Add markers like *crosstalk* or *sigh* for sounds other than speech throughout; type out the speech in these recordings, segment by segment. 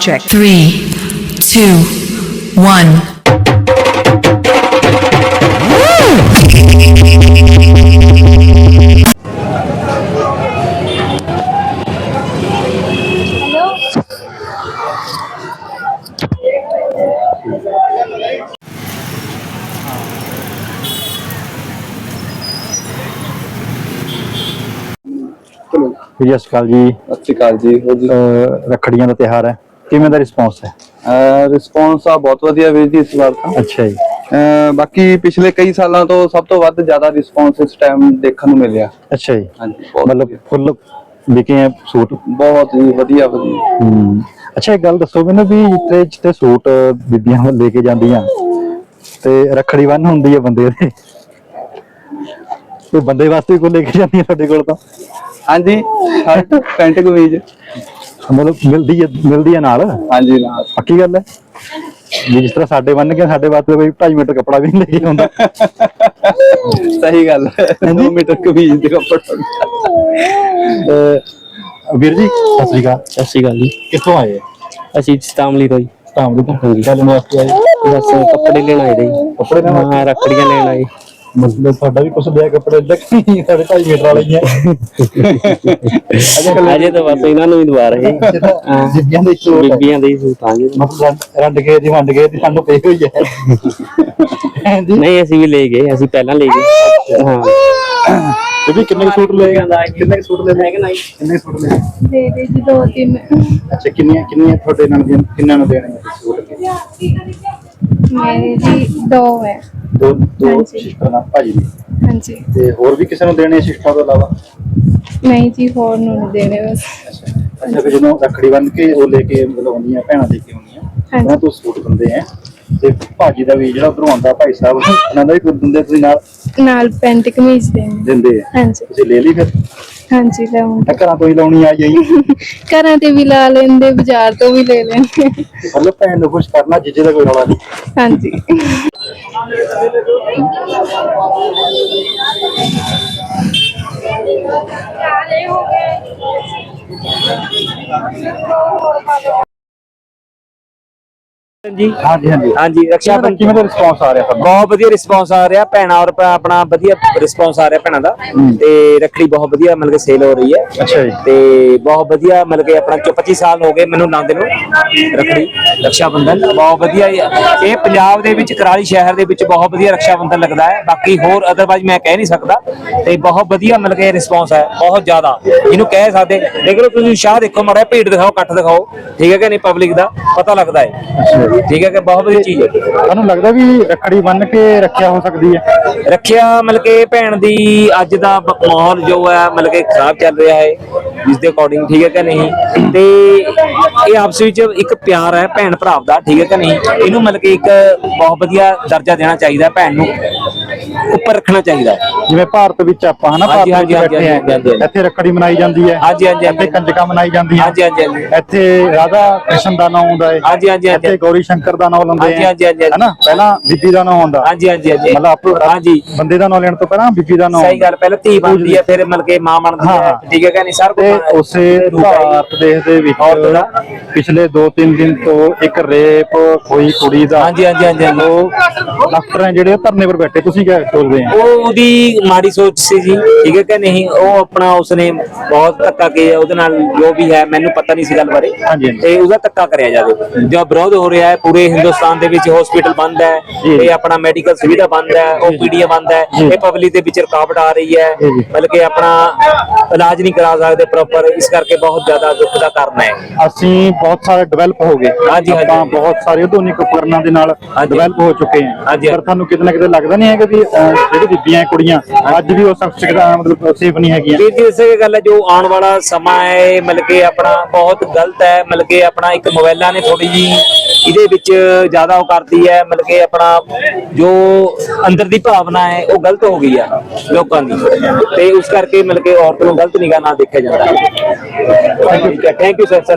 Check. Three, two, one. ਜੀ ਸਤਿ ਸ਼੍ਰੀ ਅਕਾਲ ਜੀ। ਸਤਿ ਸ਼੍ਰੀ ਅਕਾਲ ਜੀ। ਹੋਰ ਜੀ। ਅਹ ਰੱਖੜੀਆਂ ਦਾ ਤਿਹਾਰ ਹੈ। ਕਿਵੇਂ ਦਾ ਰਿਸਪੌਂਸ ਹੈ? ਰਿਸਪੌਂਸ ਆ ਬਹੁਤ ਵਧੀਆ ਵੀਰ ਜੀ ਇਸ ਵਾਰ ਤਾਂ। ਅੱਛਾ ਜੀ। ਅਹ ਬਾਕੀ ਪਿਛਲੇ ਕਈ ਸਾਲਾਂ ਤੋਂ ਸਭ ਤੋਂ ਵੱਧ ਜ਼ਿਆਦਾ ਰਿਸਪੌਂਸ ਇਸ ਟਾਈਮ ਦੇਖਣ ਨੂੰ ਮਿਲਿਆ। ਅੱਛਾ ਜੀ। ਹਾਂਜੀ ਬਹੁਤ ਮਤਲਬ ਵਧੀਆ। ਫੁੱਲ ਵਿਕੇ ਹੈ ਸੂਟ? ਬਹੁਤ ਹੀ ਵਧੀਆ ਵਧੀਆ। ਹੂੰ। ਅੱਛਾ ਇੱਕ ਗੱਲ ਦੱਸੋ ਮੈਨੂੰ ਵੀ ਜਿੱਤੇ ਜਿੱਤੇ ਸੂਟ ਬੀਬੀਆਂ ਲੈ ਕੇ ਜਾਂਦੀਆਂ ਤੇ ਰੱਖੜੀ ਬੰਨ ਹੁੰਦੀ ਹੈ ਬੰਦੇ ਦੇ। ਤੇ ਬੰਦੇ ਵਾਸਤੇ ਕੋਈ ਲੈ ਕੇ ਜਾਂਦੀਆਂ ਤੁਹਾਡੇ ਕੋਲ ਤਾਂ? ਹਾਂਜੀ ਸ਼ਰਟ ਪੈਂਟ ਕਮੀਜ਼। ਮਤਲਬ ਮਿਲਦੀ ਹੈ ਮਿਲਦੀ ਹੈ ਨਾਲ? ਹਾਂਜੀ ਨਾਲ। ਪੱਕੀ ਗੱਲ ਹੈ? ਵੀ ਜਿਸ ਤਰ੍ਹਾਂ ਸਾਡੇ ਬੰਨ ਕੇ ਸਾਡੇ ਵਾਸਤੇ ਕੋਈ 2.5 ਮੀਟਰ ਕੱਪੜਾ ਵੀ ਨਹੀਂ ਆਉਂਦਾ ਸਹੀ ਗੱਲ ਹੈ। 2 ਮੀਟਰ ਕਮੀਜ਼ ਦੇ ਕੱਪੜਾ ਅਹ ਵੀਰ ਜੀ ਸਤਿ ਸ਼੍ਰੀ ਅਕਾਲ। ਸਤਿ ਸ਼੍ਰੀ ਅਕਾਲ ਜੀ। ਕਿੱਥੋਂ ਆਏ? ਅਸੀਂ ਸਤਾਮਲੀ ਤੋਂ ਜੀ। ਧਾਮੜੀ ਤੋਂ। ਗੱਲ ਵਾਸਤੇ ਆਏ? ਬਸ ਕੱਪੜੇ ਲੈਣ ਆਏ ਦੇ ਜੀ। ਕੱਪੜੇ ਲੈਣ ਰੱਖੜੀਆਂ ਲੈਣ ਆਏ। ਮਤਲਬ ਸਾਡਾ ਵੀ ਕੁਝ ਲਿਆ ਕੱਪੜੇ ਲੱਗ ਨਹੀਂ ਸਾਡੇ 2.5 ਮੀਟਰ ਵਾਲੇ ਹੀ ਆ। ਅਜੇ ਤਾਂ ਬਸ ਇਹਨਾਂ ਨੂੰ ਵੀ ਦਵਾ ਰਹੇ। ਹਾਂ। ਜਿੱਦਿਆਂ ਦੇ ਚੋਟ ਹੈ। ਬੀਬੀਆਂ ਦੇ ਹੀ ਸੂਟ ਆ ਗਏ। ਮਤਲਬ ਰੰਡ ਗਏ ਦੀ ਵੰਡ ਗਏ ਦੀ ਸਾਨੂੰ ਪਈ ਹੋਈ ਹੈ ਨਹੀਂ ਅਸੀਂ ਵੀ ਲੈ ਗਏ ਅਸੀਂ ਪਹਿਲਾਂ ਲੈ ਗਏ। ਹਾਂ। ਤੇ ਵੀ ਕਿੰਨੇ ਕੁ ਸੂਟ ਲਏ ਕਿੰਨੇ ਕੁ ਸੂਟ ਲਏ ਕਿ ਨਹੀਂ। ਕਿੰਨੇ ਕੁ ਸੂਟ ਲਏ ਦੇ ਦੇ ਜੀ ਦੋ ਤਿੰਨ। ਅੱਛਾ ਕਿੰਨੀਆਂ ਕਿੰਨੀਆਂ ਤੁਹਾਡੇ ਨਾਲ ਕਿੰਨਾਂ ਨੂੰ ਦੇਣੇ ਸੂਟ? ਮੇਰੇ ਜੀ ਦੋ ਹੈ। ਦੋ ਦੋ ਹਾਂਜੀ। ਸਿਸਟਰ ਨਾਲ ਭਾਜੀ ਦੀ। ਹਾਂਜੀ। ਤੇ ਹੋਰ ਵੀ ਕਿਸੇ ਨੂੰ ਦੇਣੇ ਸਿਸਟਰਾਂ ਤੋਂ ਇਲਾਵਾ? ਨਹੀਂ ਜੀ ਹੋਰ ਨੂੰ ਨਹੀਂ ਦੇਣੇ ਬਸ। ਅੱਛਾ। ਫਿਰ ਜਦੋਂ ਰੱਖੜੀ ਬੰਨ ਕੇ ਉਹ ਲੈ ਕੇ ਮਤਲਬ ਆਉਂਦੀਆਂ ਭੈਣਾਂ ਦੇ ਕੇ ਆਉਂਦੀਆਂ ਹਾਂਜੀ। ਉਹਨਾਂ ਤੋਂ ਸੂਟ ਦਿੰਦੇ ਆ। ਤੇ ਭਾਜੀ ਦਾ ਵੀ ਜਿਹੜਾ ਉਧਰੋਂ ਆਉਂਦਾ ਭਾਈ ਸਾਹਿਬ ਉਹਨਾਂ ਦਾ ਵੀ ਕੁਝ ਦਿੰਦੇ ਤੁਸੀਂ ਨਾਲ? ਨਾਲ ਪੈਂਟ ਕਮੀਜ਼ ਦੇਣੀ। ਦਿੰਦੇ ਆ। ਹਾਂਜੀ। ਤੁਸੀਂ ਲੈ ਲਈ ਫਿਰ? ਹਾਂਜੀ ਲਾਉਂਗੇ ਤਾਂ ਘਰਾਂ ਤੋਂ ਹੀ ਲਾਉਣੀ ਆ ਜਾਈ *laughs* ਘਰਾਂ ਤੇ ਵੀ ਲਾ ਲੈਂਦੇ ਬਾਜ਼ਾਰ ਤੋਂ ਵੀ ਲੈ ਲੈਂਦੇ। ਮਤਲਬ ਭੈਣ ਨੂੰ ਖੁਸ਼ ਕਰਨਾ ਜਿੱਜੇ ਦਾ ਕੋਈ ਰੌਲਾ ਨਹੀਂ। ਹਾਂਜੀ। ਜੀ? ਹਾਂਜੀ ਹਾਂਜੀ। ਹਾਂਜੀ ਰਕਸ਼ਾ ਬੰਧਨ ਕਿਵੇਂ ਦਾ ਰਿਸਪੌਂਸ ਆ ਰਿਹਾ ਤੁਹਾਨੂੰ ਬਹੁਤ ਵਧੀਆ ਰਿਸਪੌਂਸ ਆ ਰਿਹਾ। ਭੈਣਾਂ ਔਰ ਭਰਾ ਆਪਣਾ ਵਧੀਆ ਰਿਸਪੌਂਸ ਆ ਰਿਹਾ ਭੈਣਾਂ ਦਾ। ਤੇ ਰੱਖੜੀ ਬਹੁਤ ਵਧੀਆ ਮਤਲਬ ਕਿ ਸੇਲ ਹੋ ਰਹੀ ਹੈ। ਅੱਛਾ ਜੀ। ਤੇ ਬਹੁਤ ਵਧੀਆ ਮਤਲਬ ਕਿ ਆਪਣਾ 25 ਸਾਲ ਹੋ ਗਏ ਮੈਨੂੰ ਲਾਉਂਦੇ ਨੂੰ ਰੱਖੜੀ ਰਕਸ਼ਾ ਬੰਧਨ ਬਹੁਤ ਵਧੀਆ ਹੀ ਹੈ। ਇਹ ਪੰਜਾਬ ਦੇ ਵਿੱਚ ਕਰਾਲੀ ਸ਼ਹਿਰ ਦੇ ਵਿੱਚ ਬਹੁਤ ਵਧੀਆ ਰਕਸ਼ਾ ਬੰਧਨ ਲੱਗਦਾ ਹੈ। ਬਾਕੀ ਹੋਰ ਅਦਰਵਾਈਜ਼ ਮੈਂ ਕਹਿ ਨਹੀਂ ਸਕਦਾ। ਤੇ ਬਹੁਤ ਵਧੀਆ ਮਤਲਬ ਕਿ ਰਿਸਪੌਂਸ ਹੈ। ਬਹੁਤ ਜ਼ਿਆਦਾ। ਇਹਨੂੰ ਕਹਿ ਸਕਦੇ ਦੇਖ ਲਓ ਤੁਸੀਂ ਸ਼ਾਹ ਦੇਖੋ ਮਾੜਾ ਭੀੜ ਦਿਖਾਓ ਇਕੱਠ ਦਿਖਾਓ। ਠੀਕ ਹੈ ਕਿ ਨਹੀਂ ਪਬਲਿਕ ਦਾ? ਪਤਾ ਲੱਗਦਾ ਹੈ। ਠੀਕ ਹੈ ਕਿ ਬਹੁਤ ਵਧੀਆ ਚੀਜ਼ ਹੈ। ਤੁਹਾਨੂੰ ਲੱਗਦਾ ਵੀ ਰੱਖੜੀ ਬੰਨ ਕੇ ਰੱਖਿਆ ਹੋ ਸਕਦੀ ਹੈ? ਰੱਖਿਆ ਮਤਲਬ ਕਿ ਭੈਣ ਦੀ ਅੱਜ ਦਾ ਬ- ਮਾਹੌਲ ਜੋ ਹੈ ਮਤਲਬ ਕਿ ਖਰਾਬ ਚੱਲ ਰਿਹਾ ਹੈ। ਜਿਸ ਦੇ ਅਕੋਰਡਿੰਗ ਠੀਕ ਹੈ ਕਿ ਨਹੀਂ? ਤੇ ਇਹ ਆਪਸ ਵਿੱਚ ਇੱਕ ਪਿਆਰ ਹੈ ਭੈਣ ਭਰਾ ਦਾ ਠੀਕ ਹੈ ਕਿ ਨਹੀਂ? ਇਹਨੂੰ ਮਤਲਬ ਕਿ ਇੱਕ ਬਹੁਤ ਵਧੀਆ ਦਰਜਾ ਦੇਣਾ ਚਾਹੀਦਾ ਭੈਣ ਨੂੰ। ਉੱਪਰ ਰੱਖਣਾ ਚਾਹੀਦਾ। ਹੈ ਜਿਵੇਂ ਭਾਰਤ ਵਿੱਚ ਆਪਾਂ ਹਨਾ ਭਾਰਤ ਹਾਂਜੀ, ਵਿੱਚ ਹਾਂਜੀ, ਬੈਠੇ ਹਾਂਜੀ, ਹਾਂਜੀ, ਆ। ਹਾਂਜੀ। ਇੱਥੇ ਰੱਖੜੀ ਮਨਾਈ ਜਾਂਦੀ ਹੈ। ਹਾਂਜੀ, ਹਾਂਜੀ, ਹਾਂਜੀ। ਇੱਥੇ ਕੰਜਕਾਂ ਮਨਾਈ ਜਾਂਦੀਆਂ। ਹਾਂਜੀ ਹਾਂਜੀ ਹਾਂਜੀ। ਇੱਥੇ ਰਾਧਾ ਕ੍ਰਿਸ਼ਨ ਦਾ ਨਾਮ ਆਉਂਦਾ ਹੈ। ਹਾਂਜੀ, ਹਾਂਜੀ, ਹਾਂਜੀ। ਇੱਥੇ ਗੌਰੀ ਸ਼ੰਕਰ ਦਾ ਨਾਮ ਲੈਂਦੇ ਹਾਂਜੀ, ਹਾਂਜੀ, ਹਾਂਜੀ। ਹਨਾ ਪਹਿਲਾਂ ਬੀਬੀ ਦਾ ਨਾਮ ਆਉਂਦਾ ਹਾਂਜੀ ਹਾਂਜੀ ਹਾਂਜੀ। ਮਤਲਬ ਆਪ- ਹਾਂਜੀ। ਬੰਦੇ ਦਾ ਨਾਮ ਲੈਣ ਤੋਂ ਪਹਿਲਾਂ ਬੀਬੀ ਦਾ ਨਾਮ ਸਹੀ ਗੱਲ ਪਹਿਲਾਂ ਧੀ ਬਣਦੀ ਹੈ ਫਿਰ ਮਤਲਬ ਕਿ ਮਾਂ ਬਣਦੀ ਹੈ ਹਾਂ। ਠੀਕ ਹੈ ਕਿ ਨਹੀਂ? ਸਰ ਤੇ ਉਸੇ ਭਾਰਤ ਦੇਸ਼ ਦੇ ਵਿੱਚ ਔਰਤ ਦਾ। ਪਿਛਲੇ 2-3 ਦਿਨ ਤੋਂ ਇੱਕ ਰੇਪ ਹੋਈ ਕੁੜੀ ਦਾ। ਹਾਂਜੀ ਹਾਂਜੀ ਹਾਂਜੀ ਹਾਂਜੀ। ਉਹ ਡਾਕਟਰ ਹੈ ਜਿਹੜੇ ਉਹ ਧਰਨੇ ਪਰ ਬੈਠੇ। ਤੁਸੀਂ ਆ ਉਹ ਉਹਦੀ ਮਾੜੀ ਸੋਚ ਸੀ ਜੀ ਠੀਕ ਹੈ ਕਿ ਨਹੀਂ ਉਹ ਆਪਣਾ ਉਸਨੇ ਬਹੁਤ ਧੱਕਾ ਕੀਤਾ ਉਹਦੇ ਨਾਲ ਜੋ ਵੀ ਹੈ ਮੈਨੂੰ ਪਤਾ ਨਹੀਂ ਸੀ ਗੱਲ ਬਾਰੇ ਹਾਂਜੀ, ਹਾਂਜੀ। ਤੇ ਉਹਦਾ ਧੱਕਾ ਕਰਿਆ ਜਾਵੇ ਜੋ ਵਿਰੋਧ ਹੋ ਰਿਹਾ ਹੈ ਪੂਰੇ ਹਿੰਦੁਸਤਾਨ ਦੇ ਵਿੱਚ ਹਸਪੀਟਲ ਬੰਦ ਹੈ ਜੀ। ਤੇ ਆਪਣਾ ਮੈਡੀਕਲ ਸੁਵਿਧਾ ਬੰਦ ਹੈ ਓਪੀਡੀ ਬੰਦ ਹੈ ਜੀ। ਇਹ ਪਬਲਿਕ ਦੇ ਵਿੱਚ ਰੁਕਾਵਟ ਆ ਰਹੀ ਹੈ ਜੀ, ਜੀ। ਬਲਕਿ ਆਪਣਾ ਇਲਾਜ ਨਹੀਂ ਕਰਾ ਸਕਦੇ ਪ੍ਰੋਪਰ ਇਸ ਕਰਕੇ ਬਹੁਤ ਜ਼ਿਆਦਾ ਦੁੱਖ ਦਾ ਕਾਰਨ ਹੈ ਅਸੀਂ ਬਹੁਤ ਸਾਰੇ ਡਿਵੈਲਪ ਹੋ ਗਏ ਹਾਂਜੀ, ਹਾਂਜੀ। ਆਪਾਂ ਬਹੁਤ ਸਾਰੇ ਆਧੁਨਿਕ ਉਪਕਰਨਾਂ ਦੇ ਨਾਲ ਹਾਂਜੀ। ਡਿਵੈਲਪ ਹੋ ਚੁੱਕੇ ਹਾਂ ਹਾਂਜੀ। ਪਰ ਤੁਹਾਨੂੰ ਕਿਤੇ ਨਾ ਕਿਤੇ ਲੱਗਦਾ ਨਹੀਂ ਹੈ ਕਿ ਵੀ ਜਿਹੜੀ ਬੀਬੀਆਂ ਕੁੜੀਆਂ ਅੱਜ ਵੀ ਉਹ ਸਖਤ ਮਤਲਬ ਸੇਫ ਨਹੀਂ ਹੈਗੀਆਂ। ਵੀਰ ਜੀ ਇਸੇ ਗੱਲ ਹੈ ਜੋ ਆਉਣ ਵਾਲਾ ਸਮਾਂ ਹੈ ਮਤਲਬ ਕਿ ਆਪਣਾ ਬਹੁਤ ਗਲਤ ਹੈ ਮਤਲਬ ਕਿ ਆਪਣਾ ਇੱਕ ਮੋਬਾਈਲਾਂ ਨੇ ਥੋੜੀ ਜੀ ਇਹਦੇ ਵਿੱਚ ਜ਼ਿਆਦਾ ਉਹ ਕਰਦੀ ਹੈ ਮਤਲਬ ਕਿ ਆਪਣਾ ਜੋ ਅੰਦਰ ਦੀ ਭਾਵਨਾ ਹੈ ਉਹ ਗਲਤ ਹੋ ਗਈ ਆ ਲੋਕਾਂ ਦੀ। ਤੇ ਉਸ ਕਰਕੇ ਮਤਲਬ ਕਿ ਔਰਤ ਨੂੰ ਗਲਤ ਨਿਗਾਹ ਨਾਲ ਦੇਖਿਆ ਜਾਂਦਾ ਹੈ। ਥੈਂਕ ਯੂ ਸਰ ਸਰ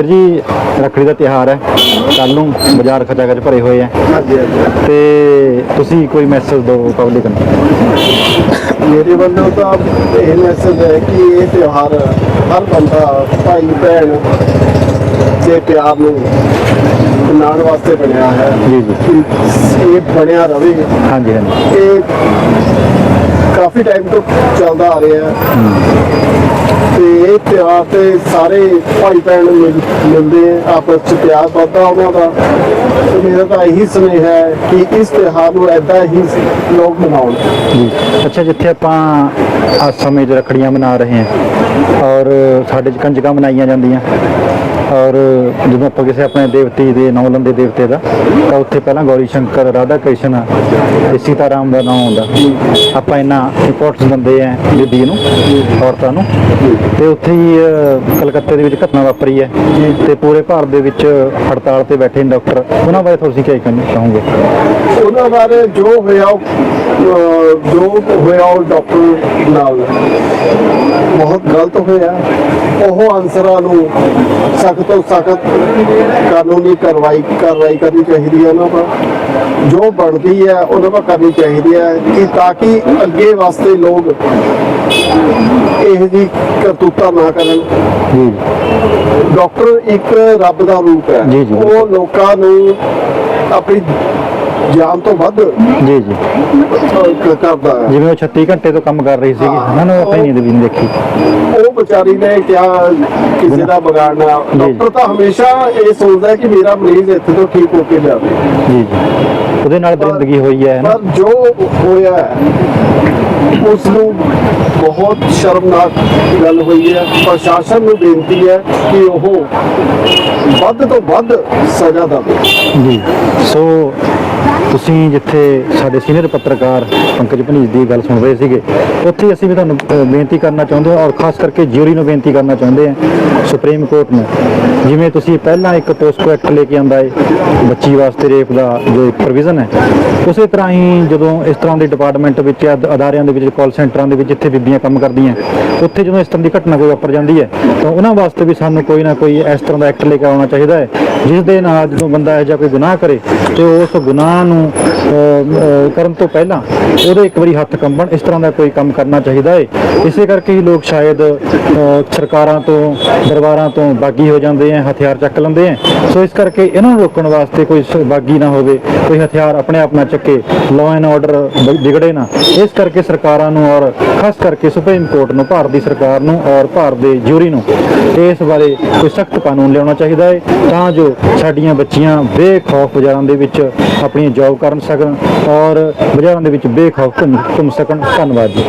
ਵੀਰ ਜੀ ਰੱਖੜੀ ਦਾ ਤਿਉਹਾਰ ਹੈ। ਕੱਲ ਨੂੰ ਬਾਜ਼ਾਰ ਖਚਾ ਖਚ ਭਰੇ ਹੋਏ ਆ। ਤੇ ਤੁਸੀਂ ਕੋਈ ਮੈਸੇਜ ਦਿਓ ਪਬਲਿਕ ਨੂੰ। ਮੇਰੇ ਵੱਲੋਂ ਤਾਂ ਇਹ ਮੈਸੇਜ ਹੈ ਕਿ ਇਹ ਤਿਉਹਾਰ ਹਰ ਬੰਦਾ ਭਾਈ ਭੈਣ ਦੇ ਪਿਆਰ ਨੂੰ ਮਨਾਉਣ ਵਾਸਤੇ ਬਣਿਆ ਹੈ। ਜੀ ਜੀ। ਕਿ ਇਹ ਬਣਿਆ ਰਵੇ। ਹਾਂਜੀ ਹਾਂਜੀ। ਇਹ ਕਾਫੀ ਟਾਈਮ ਤੋਂ ਚੱਲਦਾ ਆ ਰਿਹਾ ਹੈ। ਤੇ ਇਹ ਤਿਉਹਾਰ ਤੇ ਸਾਰੇ ਭਾਈ ਭੈਣ ਮਿਲਦੇ ਆਪਸ ਚ ਪਿਆਰ ਵੱਧਦਾ ਉਹਨਾਂ ਦਾ। ਤੇ ਮੇਰਾ ਤਾਂ ਇਹੀ ਸੁਨੇਹਾ ਹੈ ਕਿ ਇਸ ਤਿਉਹਾਰ ਨੂੰ ਐਦਾਂ ਹੀ ਲੋਕ ਮਨਾਉਣ। ਜੀ ਅੱਛਾ, ਜਿੱਥੇ ਆਪਾਂ ਅੱਜ ਸਮੇਂ 'ਚ ਰੱਖੜੀਆਂ ਮਨਾ ਰਹੇ ਹਾਂ ਔਰ ਸਾਡੇ 'ਚ ਕੰਜਕਾਂ ਮਨਾਈਆਂ ਜਾਂਦੀਆਂ। ਔਰ ਜਦੋਂ ਆਪਾਂ ਕਿਸੇ ਆਪਣੇ ਦੇਵਤੇ ਦੇ ਨਾਮ ਲੈਂਦੇ ਦੇਵਤੇ ਦਾ, ਤਾਂ ਉੱਥੇ ਪਹਿਲਾਂ ਗੌਰੀ ਸ਼ੰਕਰ, ਰਾਧਾ ਕ੍ਰਿਸ਼ਨ ਤੇ ਸੀਤਾਰਾਮ ਦਾ ਨਾਮ ਆਉਂਦਾ ਆਪਾਂ ਇਹਨਾਂ ਇੰਪੋਰਟੈਂਸ ਦਿੰਦੇ ਆ ਬੀਬੀ ਨੂੰ, ਔਰਤਾਂ ਨੂੰ। ਤੇ ਉੱਥੇ ਹੀ ਕਲਕੱਤੇ ਦੇ ਵਿੱਚ ਘਟਨਾ ਵਾਪਰੀ ਹੈ। ਤੇ ਪੂਰੇ ਭਾਰਤ ਦੇ ਵਿੱਚ ਹੜਤਾਲ ਤੇ ਬੈਠੇ ਨੇ ਡਾਕਟਰ ਉਹਨਾਂ ਬਾਰੇ ਤੁਸੀਂ ਕੀ ਕਹਿਣਾ ਚਾਹੋਗੇ? ਉਹਨਾਂ ਬਾਰੇ ਜੋ ਹੋਇਆ ਜੋ ਹੋਇਆ ਉਹ ਡਾਕਟਰ ਨਾਲ ਬਹੁਤ ਗਲਤ ਹੋਇਆ। ਉਹ ਅਨਸਰਾਂ ਨੂੰ ਸਖਤ ਤੋਂ ਸਖਤ ਕਾਨੂੰਨੀ ਕਾਰਵਾਈ ਕਾਰਵਾਈ ਕਰਨੀ ਚਾਹੀਦੀ ਹੈ ਉਹਨਾਂ ਪਰ ਜੋ ਬਣਦੀ ਹੈ ਉਹਨਾਂ ਪਰ ਕਰਨੀ ਚਾਹੀਦੀ ਹੈ ਕਿ ਤਾਂ ਕਿ ਅੱਗੇ ਵਾਸਤੇ ਲੋਕ ਇਹ ਜੀ ਕਰਤੂਤਾ ਨਾ ਕਰਨ। ਜੀ। ਡਾਕਟਰ ਇੱਕ ਰੱਬ ਦਾ ਰੂਪ ਹੈ। ਉਹ ਲੋਕਾਂ ਨੂੰ ਆਪਣੀ ਜਾਨ ਤੋਂ ਵੱਧ ਜੀ ਜੀ। ਕ- ਕਰਦਾ ਹੈ। ਜਿਵੇਂ ਉਹ 36 ਘੰਟੇ ਤੋਂ ਕੰਮ ਕਰ ਰਹੀ ਸੀਗੀ ਉਹਨਾਂ ਨੂੰ ਆਪਣੀ ਨੀਂਦ ਵੀ ਨਹੀਂ ਦੇਖੀ। ਉਹ ਵਿਚਾਰੀ ਨੇ ਕਿਹਾ ਕਿਸੇ ਦਾ ਬਗਾੜਨਾ ਡਾਕਟਰ ਤਾਂ ਹਮੇਸ਼ਾ ਇਹ ਸੋਚਦਾ ਕਿ ਮੇਰਾ ਮਰੀਜ਼ ਇੱਥੇ ਤੋਂ ਠੀਕ ਹੋ ਕੇ ਜਾਵੇ। ਜੀ ਜੀ। ਉਹਦੇ ਨਾਲ ਜ਼ਿੰਦਗੀ ਹੋਈ ਹੈ ਨਾ ਪਰ ਜੋ ਹੋਇਆ ਹੈ, ਉਸ ਨੂੰ ਬਹੁਤ ਸ਼ਰਮਨਾਕ ਗੱਲ ਹੋਈ ਹੈ। ਪ੍ਰਸ਼ਾਸਨ ਨੂੰ ਬੇਨਤੀ ਹੈ ਕਿ ਉਹ ਵੱਧ ਤੋਂ ਵੱਧ ਸਜ਼ਾ ਦੇਵੇ। ਜੀ। ਸੋ ਤੁਸੀਂ ਜਿੱਥੇ ਸਾਡੇ ਸੀਨੀਅਰ ਪੱਤਰਕਾਰ ਪੰਕਜ ਭਨੀਜ ਦੀ ਗੱਲ ਸੁਣ ਰਹੇ ਸੀਗੇ, ਉੱਥੇ ਅਸੀਂ ਵੀ ਤੁਹਾਨੂੰ ਬੇਨਤੀ ਕਰਨਾ ਚਾਹੁੰਦੇ ਹਾਂ ਔਰ ਖਾਸ ਕਰਕੇ ਜਿਊਰੀ ਨੂੰ ਬੇਨਤੀ ਕਰਨਾ ਚਾਹੁੰਦੇ ਹਾਂ ਸੁਪਰੀਮ ਕੋਰਟ ਨੂੰ। ਜਿਵੇਂ ਤੁਸੀਂ ਪਹਿਲਾਂ ਇੱਕ ਪੋਸਕੋ ਐਕਟ ਲੈ ਕੇ ਆਂਦਾ ਹੈ ਬੱਚੀ ਵਾਸਤੇ ਰੇਪ ਦਾ ਜੋ ਇੱਕ ਪ੍ਰੋਵੀਜ਼ਨ ਹੈ, ਉਸੇ ਤਰ੍ਹਾਂ ਹੀ ਜਦੋਂ ਇਸ ਤਰ੍ਹਾਂ ਦੇ ਡਿਪਾਰਟਮੈਂਟ ਵਿੱਚ ਅਦ- ਅਦਾਰਿਆਂ ਦੇ ਵਿੱਚ ਕਾਲ ਸੈਂਟਰਾਂ ਦੇ ਵਿੱਚ ਜਿੱਥੇ ਬੀਬੀਆਂ ਕੰਮ ਕਰਦੀਆਂ, ਉੱਥੇ ਜਦੋਂ ਇਸ ਤਰ੍ਹਾਂ ਦੀ ਘਟਨਾ ਕੋਈ ਵਾਪਰ ਜਾਂਦੀ ਹੈ, ਤਾਂ ਉਹਨਾਂ ਵਾਸਤੇ ਵੀ ਸਾਨੂੰ ਕੋਈ ਨਾ ਕੋਈ ਇਸ ਤਰ੍ਹਾਂ ਦਾ ਐਕਟ ਲੈ ਕੇ ਆਉਣਾ ਚਾਹੀਦਾ ਹੈ, ਜਿਸ ਦੇ ਨਾਲ ਜਦੋਂ ਬੰਦਾ ਇਹ ਜਿਹਾ ਕੋਈ ਗੁਨਾਹ ਕਰੇ, ਤੇ ਉਸ ਗੁਨਾਹ ਨੂੰ ਕਰਨ ਤੋਂ ਪਹਿਲਾਂ ਉਹਦੇ ਇੱਕ ਵਾਰੀ ਹੱਥ ਕੰਬਣ, ਇਸ ਤਰ੍ਹਾਂ ਦਾ ਕੋਈ ਕੰਮ ਕਰਨਾ ਚਾਹੀਦਾ ਹੈ ਇਸੇ ਕਰਕੇ ਹੀ ਲੋਕ ਸ਼ਾਇਦ ਸਰਕਾਰਾਂ ਤੋਂ, ਦਰਬਾਰਾਂ ਤੋਂ ਬਾਗੀ ਹੋ ਜਾਂਦੇ ਆ ਹਥਿਆਰ ਚੱਕ ਲੈਂਦੇ ਆ ਸੋ ਇਸ ਕਰਕੇ ਇਹਨਾਂ ਨੂੰ ਰੋਕਣ ਵਾਸਤੇ ਕੋਈ ਬਾਗੀ ਨਾ ਹੋਵੇ, ਕੋਈ ਹਥਿਆਰ ਆਪਣੇ ਆਪ ਨਾ ਚੱਕੇ ਲਾਅ ਐਂਡ ਆਰਡਰ ਵਿਗੜੇ ਨਾ। ਇਸ ਕਰਕੇ ਸਰਕਾਰਾਂ ਨੂੰ ਔਰ ਖਾਸ ਕਰਕੇ ਸੁਪਰੀਮ ਕੋਰਟ ਨੂੰ, ਭਾਰਤ ਦੀ ਸਰਕਾਰ ਨੂੰ ਔਰ ਭਾਰਤ ਦੇ ਜਿਊਰੀ ਨੂੰ, ਇਸ ਬਾਰੇ ਕੋਈ ਸਖਤ ਕਾਨੂੰਨ ਲਿਆਉਣਾ ਚਾਹੀਦਾ ਹੈ ਤਾਂ ਜੋ ਸਾਡੀਆਂ ਬੱਚੀਆਂ ਬੇਖੌਫ ਬਾਜ਼ਾਰਾਂ ਦੇ ਵਿੱਚ ਆਪਣੀ ਆਪਣੀਆਂ ਜੌਬ ਕਰਨ ਸਕਣ ਔਰ ਬਾਜ਼ਾਰਾਂ ਦੇ ਵਿੱਚ ਬੇਖੌਫ ਘੁੰਮ ਘੁੰਮ ਸਕਣ। ਧੰਨਵਾਦ ਜੀ।